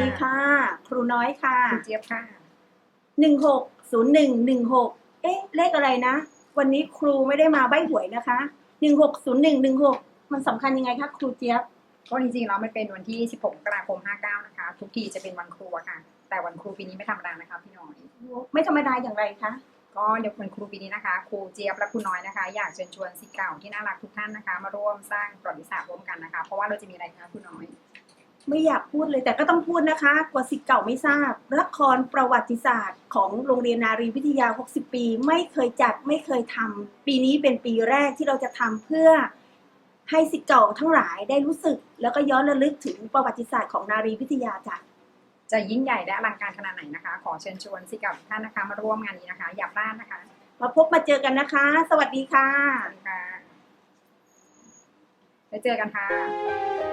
ดีค่ะ ครูน้อยค่ะคุณเจี๊ยบค่ะหนึ่งหกศูนย์หนึ่งหนึ่งหกเอ๊ะ เลขอะไรนะ วันนี้ครูไม่ได้มาใบหวยนะคะหนึ่งหกศูนย์หนึ่งหนึ่งหกมันสำคัญยังไงคะครูเจี๊ยบก็จริงๆแล้วมันเป็นวันที่16มกราคม59นะคะ ทุกทีจะเป็นวันครูอะค่ะ แต่วันครูปีนี้ไม่ธรรมดานะคะพี่น้อย ไม่ธรรมดาอย่างไรคะก็เดี๋ยววันครูปีนี้นะคะครูเจี๊ยบและครูน้อยนะคะ อยากเชิญชวนศิษย์เก่าที่น่ารักทุกท่านนะคะ มาร่วมสร้างประวัติศาสตร์ร่วมกันนะคะ เพราะว่าเราจะมีอะไรคะครูน้อย ไม่อยากพูดเลยแต่ก็ต้องพูดนะคะกว่าสิทธิ์เก่าไม่ทราบละครประวัติศาสตร์ ของโรงเรียนนารีวิทยา 60 ปี ไม่เคยจัดไม่เคยทำปีนี้เป็นปีแรกที่เราจะทำเพื่อให้สิทธิ์เก่าทั้งหลายได้รู้สึก แล้วก็ย้อนระลึกถึงประวัติศาสตร์ของนารีวิทยาจ้ะจะยิ่งใหญ่และอลังการขนาดไหนนะคะ ขอเชิญชวนศิษย์เก่าทุกท่านนะคะมาร่วมงานนี้นะคะ อย่าพลาดนะคะ มาพบมาเจอกันนะคะ สวัสดีค่ะสวัสดีค่ะแล้วเจอกันค่ะ